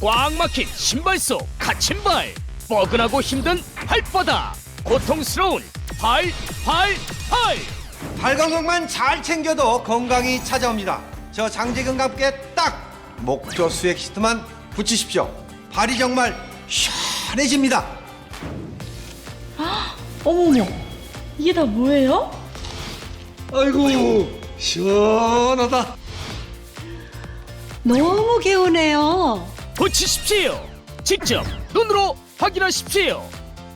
꽉 막힌 신발 속 갇힌발 뻐근하고 힘든 발바닥 고통스러운 발 발, 발. 발 건강만 잘 챙겨도 건강이 찾아옵니다. 저 장재근과 함께 딱 목조 수액 시트만 붙이십시오. 발이 정말 시원해집니다. 어머머, 이게 다 뭐예요? 아이고 시원하다. 너무 개운해요. 붙이십시오. 직접 눈으로 확인하십시오.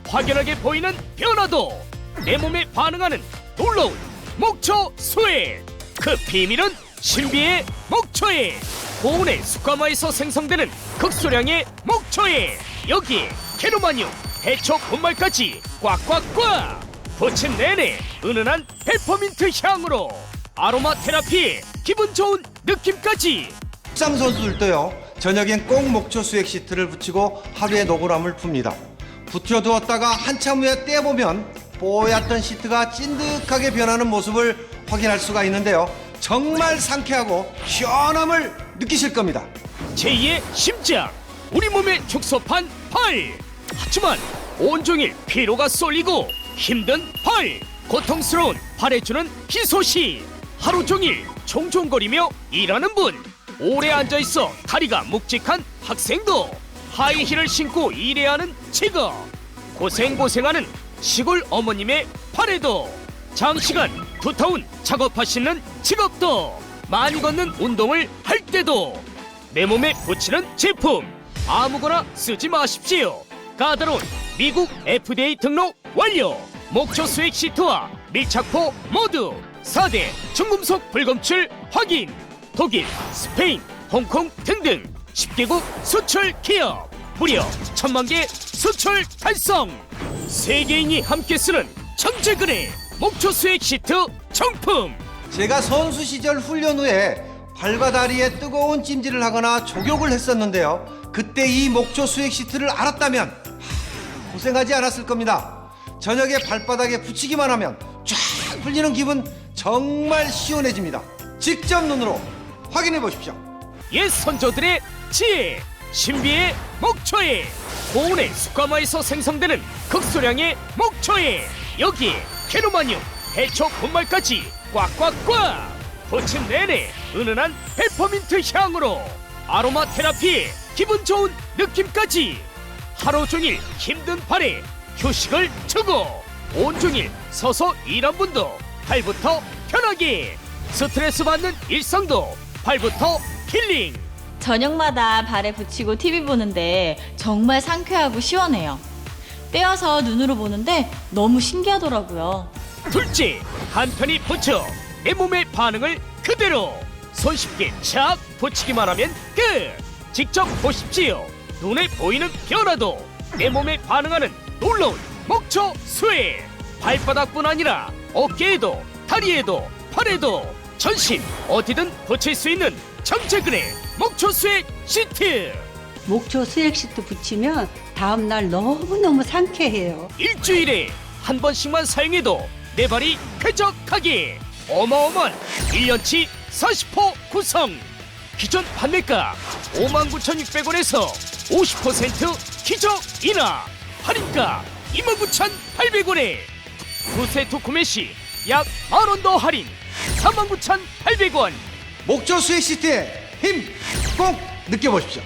확연하게 보이는 변화도 내 몸에 반응하는 놀라운 목초 수액 그 비밀은 신비의 목초액 고온의 숯가마에서 생성되는 극소량의 목초액 여기에 캐로마늄 해초 분말까지 꽉꽉꽉 붙인 내내 은은한 페퍼민트 향으로 아로마 테라피에 기분 좋은 느낌까지. 축상 선수들도요. 저녁엔 꼭 목초 수액 시트를 붙이고 하루에 노고람을 풉니다. 붙여두었다가 한참 후에 떼보면 뽀얗던 시트가 찐득하게 변하는 모습을 확인할 수가 있는데요. 정말 상쾌하고 시원함을 느끼실 겁니다. 제2의 심장 우리 몸의 축소판 발 하지만 온종일 피로가 쏠리고 힘든 발 고통스러운 발에 주는 희소식 하루 종일 종종거리며 일하는 분 오래 앉아 있어 다리가 묵직한 학생도 하이힐을 신고 일해야 하는 직업 고생고생하는 시골 어머님의 팔에도 장시간 두터운 작업하시는 직업도 많이 걷는 운동을 할 때도 내 몸에 붙이는 제품 아무거나 쓰지 마십시오. 까다로운 미국 FDA 등록 완료. 목초 수액 시트와 밀착포 모두 4대 중금속 불검출 확인. 독일, 스페인, 홍콩 등등 10개국 수출 기업 무려 천만 개 수출 달성. 세계인이 함께 쓰는 천재근의 목초 수액 시트 정품. 제가 선수 시절 훈련 후에 발과 다리에 뜨거운 찜질을 하거나 족욕을 했었는데요. 그때 이 목조 수액 시트를 알았다면 하, 고생하지 않았을 겁니다. 저녁에 발바닥에 붙이기만 하면 쫙 풀리는 기분 정말 시원해집니다. 직접 눈으로 확인해 보십시오. 옛 선조들의 지혜 신비의 목초에 고온의 숯가마에서 생성되는 극소량의 목초에 여기에 캐로마늄 해초 분말까지 꽉꽉꽉. 붙인 내내 은은한 페퍼민트 향으로 아로마 테라피에 기분 좋은 느낌까지. 하루 종일 힘든 발에 휴식을 주고 온종일 서서 일한 분도 발부터 편하게. 스트레스 받는 일상도 발부터 힐링. 저녁마다 발에 붙이고 TV 보는데 정말 상쾌하고 시원해요. 떼어서 눈으로 보는데 너무 신기하더라고요. 둘째 한편이 붙여 내 몸의 반응을 그대로 손쉽게 착 붙이기만 하면 끝. 직접 보십시오. 눈에 보이는 변화도 내 몸에 반응하는 놀라운 목초 수액 발바닥뿐 아니라 어깨에도 다리에도 팔에도 전신 어디든 붙일 수 있는 정체근의 목초 수액 시트. 목초 수액 시트 붙이면 다음날 너무너무 상쾌해요. 일주일에 한 번씩만 사용해도 내 발이 쾌적하게 어마어마한 1년치 40% 구성. 기존 판매가 59,600원에서 50% 기적 인하 할인가 29,800원에. 두 세트 구매 시 약 만원 더 할인 39,800원 목조 시트의 힘 꼭 느껴보십시오.